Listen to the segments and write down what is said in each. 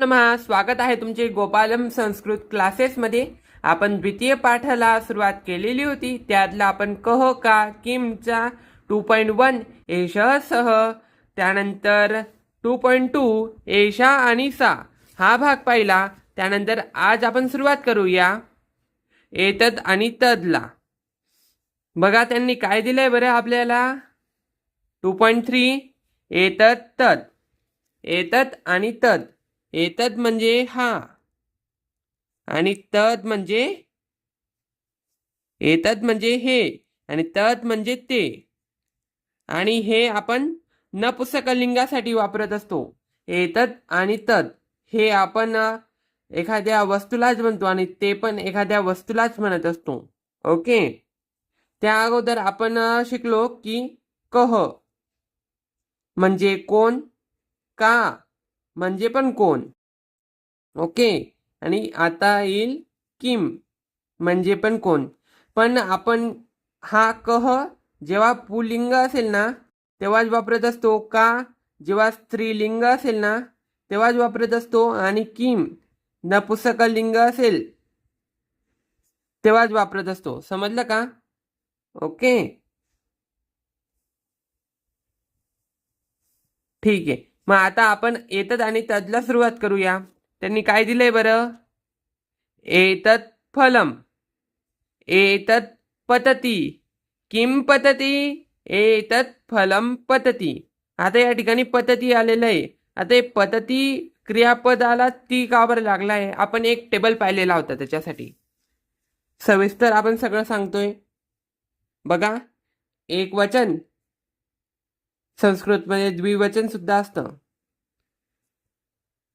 नमः स्वागत आहे तुमचे गोपालम संस्कृत क्लासेसमध्ये आपण द्वितीय पाठाला सुरुवात केलेली होती. त्यातला आपण कह का किमचा टू पॉईंट वन एषः सह त्यानंतर टू पॉईंट टू एषा आणि सा. हा भाग पाहिला. त्यानंतर आज आपण सुरुवात करूया. एतद आणि तदला. बघा त्यांनी काय दिलंय बरं आपल्याला? टू पॉईंट थ्री एतत तद. एतत आणि तद. एतद म्हणजे हा. आणि तद म्हणजे एतद म्हणजे हे. आणि तद म्हणजे ते. आणि हे आपण नपुसकलिंगासाठी वापरत असतो. एतद आणि तद हे आपण एखाद्या वस्तूलाच म्हणतो आणि ते पण एखाद्या वस्तूलाच म्हणत असतो. ओके? त्या अगोदर आपण शिकलो की कह. म्हणजे कोण? का? म्हणजे पण कोण? ओके. आणि आता येईल किम म्हणजे पण कोण? पण आपण हा कह जेव्हा पुलिंग असेल ना तेव्हाच वापरत असतो. का? जेव्हा स्त्रीलिंग असेल ना तेव्हाच वापरत असतो. आणि किम नपुसकलिंग असेल तेव्हाच वापरत असतो. समजलं का? ओके. ठीक आहे. मग आता आपण एतद आणि तदला सुरुवात करूया. त्यांनी काय दिलंय बरं? एतत् फलम. एतत् पतती. किम पतती? एतत् फलम पतती. आता या ठिकाणी पतती आलेलं आहे. आता हे पतती क्रियापदाला ती का बरं लागला आहे आपण एक टेबल पाहिलेला होता त्याच्यासाठी. सविस्तर आपण सगळं सांगतोय. बघा. एक वचन. संस्कृतमध्ये म्हणजे द्विवचन सुद्धा असतं.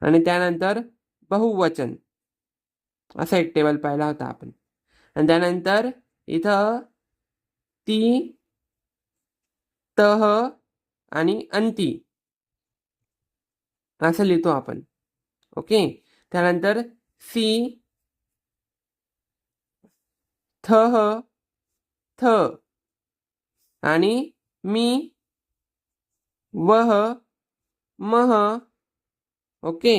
आणि त्यानंतर बहुवचन. असा एक टेबल पाहिला होता आपण. आणि त्यानंतर इथं ती तह आणि अंती. असं लिहितो आपण. ओके? त्यानंतर सी थह थ आणि मी. वह मह ओके.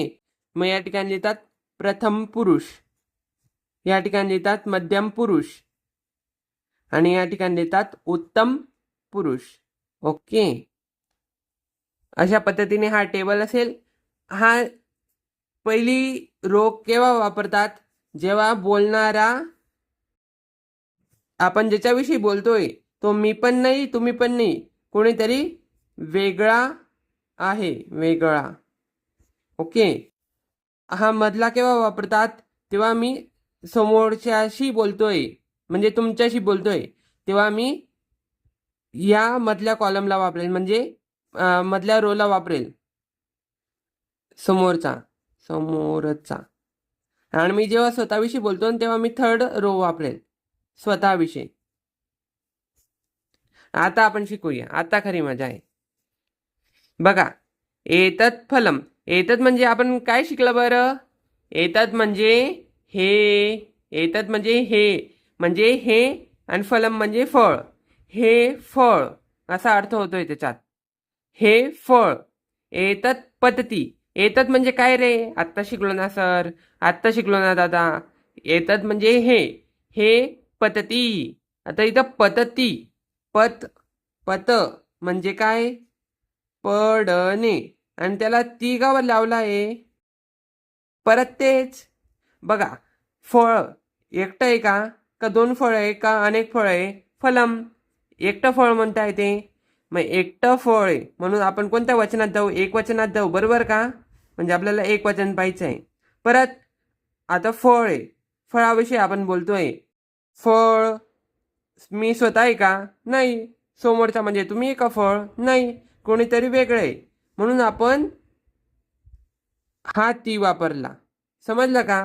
मग या ठिकाणी लिहितात प्रथम पुरुष. या ठिकाणी लिहितात मध्यम पुरुष. आणि या ठिकाणी लिहितात उत्तम पुरुष. ओके. अशा पद्धतीने हा टेबल असेल. हा पहिली रो केव्हा वापरतात? जेव्हा बोलणारा आपण ज्याच्याविषयी बोलतोय तो मी पण नाही तुम्ही पण नाही कोणीतरी वेगळा आहे वेगळा. ओके? हा मधला केव्हा वापरतात? तेव्हा मी समोरच्याशी बोलतोय. म्हणजे तुमच्याशी बोलतोय. तेव्हा मी या मधल्या कॉलमला वापरेल. म्हणजे मधल्या रोला वापरेल. समोरचा. समोरचा. आणि मी जेव्हा स्वतःविषयी बोलतो तेव्हा मी थर्ड रो वापरेल. स्वतःविषयी. आता आपण शिकूया. आता खरी मजा आहे. बघा एतत फलम. एतत म्हणजे आपण काय शिकलं बरं? एतत म्हणजे हे. एतत म्हणजे हे. म्हणजे हे आणि फलम म्हणजे फळ. हे फळ. असा अर्थ होतोय त्याच्यात. हे फळ. एतत पतती. एतत म्हणजे काय रे? आत्ता शिकलो ना सर. आत्ता शिकलो ना दादा. एतत म्हणजे हे. हे पतती. आता इथं पतती. पत पत म्हणजे काय? पडणे. आणि त्याला तिघावर लावला आहे. परत तेच. बघा फळ. एकटं आहे का? का दोन फळ आहे? का अनेक फळ आहे? फलम. एकटं फळ म्हणता येते मग एकटं फळ आहे. म्हणून आपण कोणत्या वचनात जाऊ? एक वचनात जाऊ. बरोबर का? म्हणजे आपल्याला एक वचन पाहिजे आहे. परत आता फळ आहे. फळाविषयी आपण बोलतोय. फळ मी स्वतः आहे का? नाही. समोरचा म्हणजे तुम्ही का फळ? नाही. कोणीतरी वेगळं. आहे म्हणून आपण हा ती वापरला. समजलं का?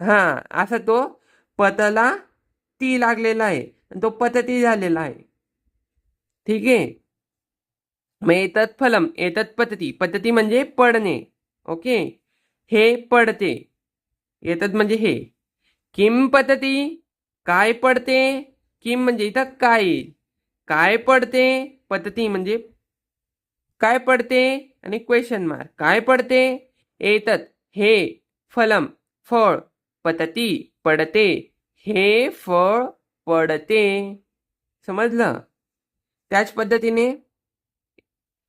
हा असा तो पतला ती लागलेला आहे. आणि तो पतती झालेला आहे. ठीक आहे? मग येतात फलम येतात पतती. पतती म्हणजे पडणे. ओके? हे पडते. येतात म्हणजे हे. किम पतती? काय पडते? किम म्हणजे इथं काय? काय पडते? पतती म्हणजे काय पडते? आणि क्वेश्चन मार्क काय पडते? एतत हे फलम फळ पतती पडते. हे फळ पडते. समजलं? त्याच पद्धतीने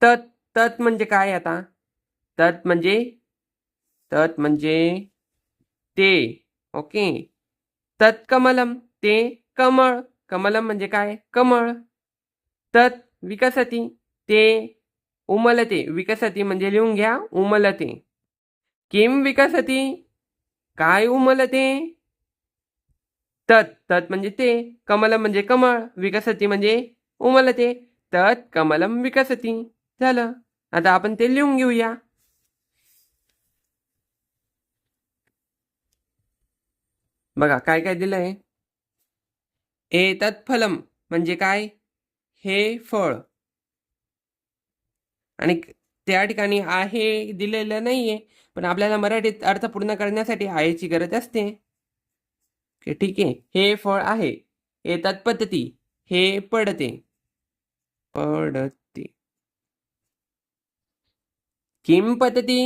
तत तत् म्हणजे काय आता? तत् म्हणजे तत म्हणजे ते. ओके. तत्कमलम ते कमळ. कमलम म्हणजे काय? कमळ. तत् विकसती ते उमलते. विकसती म्हणजे लिहून घ्या उमलते. किम विकसती? काय उमलते? तत. तत म्हणजे ते. कमलम म्हणजे कमळ. विकसती म्हणजे उमलते. तत कमलम विकसती. झालं. आता आपण ते लिहून घेऊया. बघा काय काय दिलंय? एतत् फलम म्हणजे काय? हे फळ. आणि त्या ठिकाणी आहे दिलेलं नाहीये पण आपल्याला मराठीत अर्थ पूर्ण करण्यासाठी आहेची गरज असते. ठीक. आहे हे फळ आहे. येतात पद्धती हे पडते. पडते. किम पद्धती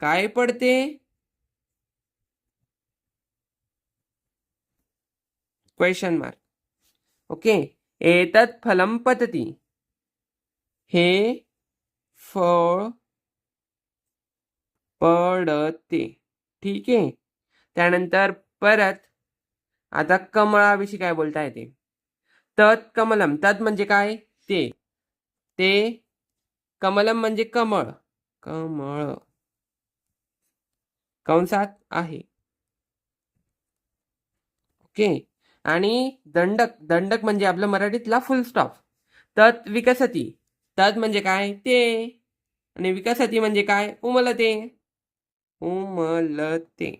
काय पडते? Question mark okay. एतत् फलम पतती. हे फळ पडते. ठीक आहे. त्यानंतर परत आता कमळाविषयी काय बोलता येते तत् कमलम. तत् म्हणजे काय? ते. ते कमलम म्हणजे कमळ. कमळ. कंसात आहे. ओके. आणि दंडक. दंडक म्हणजे आपलं मराठीतला फुल स्टॉप तत् विकसती. तत् म्हणजे काय? ते. आणि विकसती म्हणजे काय? उमलते. उमलते.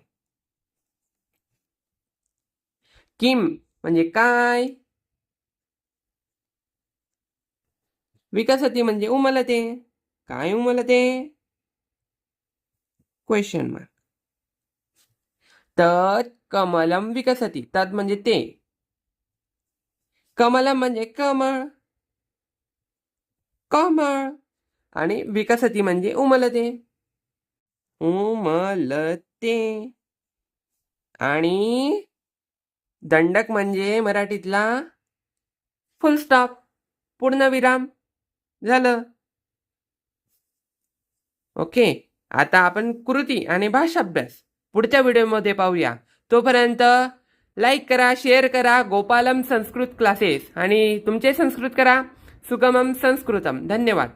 किम म्हणजे काय? विकसती म्हणजे उमलते. काय उमलते? क्वेश्चन मार्क तत् कमलम विकसती. तत् म्हणजे ते. कमलम म्हणजे कमळ. कमळ. आणि विकसती म्हणजे उमलते. उमलते. आणि दंडक म्हणजे मराठीतला फुल स्टॉप पूर्णविराम झालं. ओके आता आपण कृती आणि भाषाभ्यास पुढच्या व्हिडिओमध्ये पाहूया. तोपर्यंत लाईक करा शेअर करा गोपालम संस्कृत क्लासेस आणि तुमचे संस्कृत करा. सुगमम संस्कृतम. धन्यवाद.